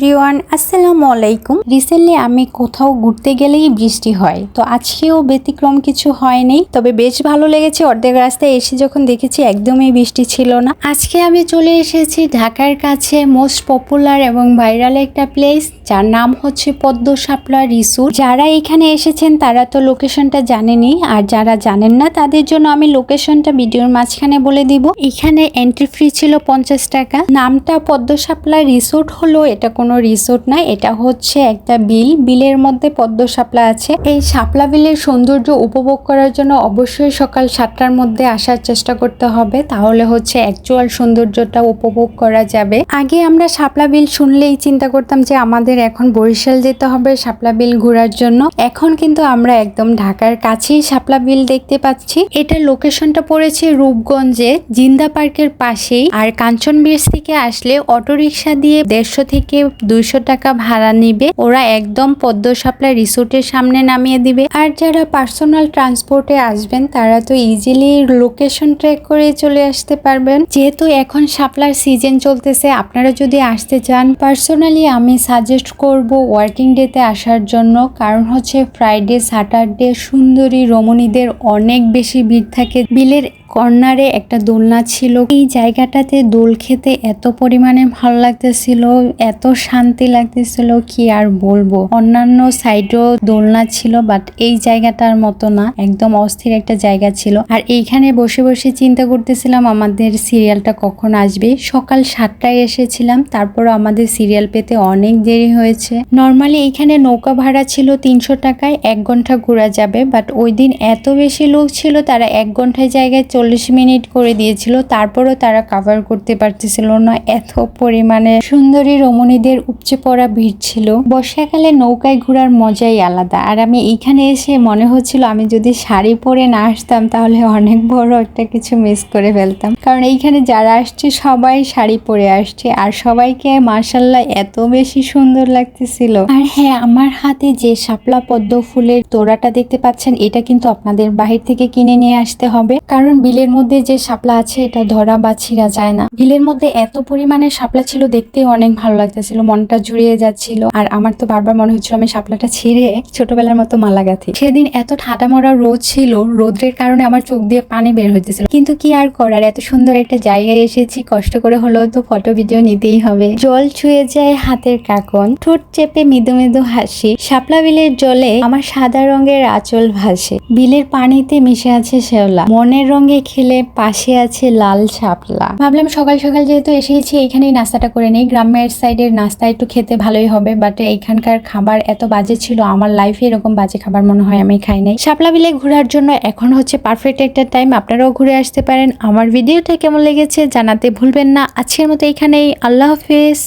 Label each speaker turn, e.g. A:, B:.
A: Everyone, আসসালামু আলাইকুম। Recently আমি কোথাও ঘুরতে গেলেই বৃষ্টি হয়, তো আজকেও ব্যতিক্রম কিছু হয়নি, তবে বেশ ভালো লেগেছে অর্ধেক রাস্তায় এসে যখন দেখেছি একদমই বৃষ্টি ছিল না। আজকে আমি চলে এসেছি ঢাকার কাছে মোস্ট পপুলার এবং ভাইরাল একটা প্লেস যার নাম হচ্ছে পদ্ম শাপলা রিসোর্ট যারা এখানে এসেছেন, তারা তো লোকেশনটা জানেনি আর যারা জানেন না, তাদের জন্য আমি লোকেশনটা ভিডিওর মাঝখানে বলে দিব। এখানে এন্ট্রি ফ্রি ছিল পঞ্চাশ টাকা। নামটা পদ্ম শাপলা রিসোর্ট হলো, এটা কোনো রিসোর্ট না এটা হচ্ছে একটা বিল। বিলের মধ্যে পদ্ম শাপলা আছে। এই শাপলা বিলের সৌন্দর্য উপভোগ করার জন্য অবশ্যই সকাল সাতটার মধ্যে আসার চেষ্টা করতে হবে। তাহলে হচ্ছে অ্যাকচুয়াল সৌন্দর্যটা উপভোগ করা যাবে। আগে আমরা শাপলা বিল শুনলেই চিন্তা করতাম যে আমাদের এখন বরিশাল যেতে হবে শাপলা বিল ঘোরার জন্য। এখন কিন্তু আমরা একদম ঢাকার কাছেই শাপলা বিল দেখতে পাচ্ছি। এটা লোকেশনটা পড়েছে রূপগঞ্জে, জিন্দা পার্কের পাশেই। আর কাঞ্চন ব্রিজ থেকে আসলে অটোরিকশা দিয়ে দেড়শো থেকে দুইশো টাকা ভাড়া নিবে। ওরা একদম পদ্ম শাপলা রিসোর্টের সামনে নামিয়ে দিবে। আর যারা পার্সোনাল ট্রান্সপোর্টে আসবেন, তারা তো ইজিলি লোকেশন ট্র্যাক করে চলে আসতে পারবেন। যেহেতু এখন শাপলার সিজন চলতেছে, আপনারা যদি আসতে চান পার্সোনালি আমি সাজেস্ট করব ওয়ার্কিং ডেতে আসার জন্য। কারণ হচ্ছে ফ্রাইডে স্যাটারডে সুন্দরী রমণীদের অনেক বেশি ভিড় থাকে। বিলের কর্নারে একটা দোলনা ছিল। এই জায়গাটাতে দোল খেতে এত পরিমাণে ভালো লাগতেছিল, এত শান্তি লাগতেছিল কি আর বলব? অন্যান্য সাইডেও দোলনা ছিল বাট এই জায়গাটার মতো না। একদম অস্থির একটা জায়গা ছিল। আর এইখানে বসে বসে চিন্তা করতেছিলাম, আমাদের সিরিয়ালটা কখন আসবে? সকাল সাতটায় এসেছিলাম, তারপরও আমাদের সিরিয়াল পেতে অনেক দেরি হয়েছে। নর্মালি এইখানে নৌকা ভাড়া ছিল তিনশো টাকায়, এক ঘণ্টা ঘোরা যাবে বাট ওই দিন এত বেশি লোক ছিল, তারা এক ঘন্টায় জায়গায় চল্লিশ মিনিট করে দিয়েছিল, তারপরও তারা কাভার করতে পারতেছিল না। এত পরিমাণে সুন্দরী রমণীদের উপচে পড়া ভিড় ছিল। বর্ষাকালে নৌকায় ঘোরার মজাই আলাদা। আর আমি এইখানে এসে মনে হচ্ছিল আমি যদি শাড়ি পরে না আসতাম, তাহলে অনেক বড় একটা কিছু মিস করে ফেলতাম। কারণ এইখানে যারা আসছে, সবাই শাড়ি পরে আসছে। আর সবাইকে মার্শাল্লাহ এত বেশি সুন্দর লাগতেছিল। আর হ্যাঁ আমার হাতে যে শাপলা পদ্ম ফুলের তোড়াটা দেখতে পাচ্ছেন, এটা কিন্তু আপনাদের বাহির থেকে কিনে নিয়ে আসতে হবে। কারণ বিলের মধ্যে যে শাপলা আছে, এটা ধরা বা ছিঁড়া যায় না। বিলের মধ্যে এত পরিমাণে শাপলা ছিল, দেখতে অনেক ভালো লাগতেছিল। মনটা জুড়িয়ে যাচ্ছিল। আর আমার তো বারবার মনে হচ্ছিল আমি শাপলাটা ছিঁড়ে ছোটবেলার মতো মালা গাঁথি। সেদিন এত ঠাটা মরা রোদ ছিল, রোদ্রের কারণে আমার চোখ দিয়ে পানি বের হইতেছিল। কিন্তু কি আর করার, এত সুন্দর একটা জায়গায় এসেছি, কষ্ট করে হলেও তো ফটো ভিডিও নিতেই হবে। জল ছুঁয়ে যায় হাতের কাকন, ঠোঁট চেপে মৃদু মৃদু হাসি। শাপলা বিলের জলে আমার সাদা রঙের আঁচল ভাসে। বিলের পানিতে মিশে আছে শেওলা মনের রঙে খেলে পাশে আছে লাল শাপলা। ভাবলাম সকাল সকাল যেহেতু এসেছি এখানেই নাস্তাটা করে নেই। গ্রামের সাইডের নাস্তা একটু খেতে ভালোই হবে বাট এইখানকার খাবার এত বাজে ছিল, আমার লাইফে এরকম বাজে খাবার মনে হয় আমি খাই নাই। শাপলা বিলে ঘোরার জন্য এখন হচ্ছে পারফেক্ট একটা টাইম আপনারাও ঘুরে আসতে পারেন। আমার ভিডিওটা কেমন লেগেছে জানাতে ভুলবেন না। আজকের মতো এখানেই আল্লাহ হাফিজ।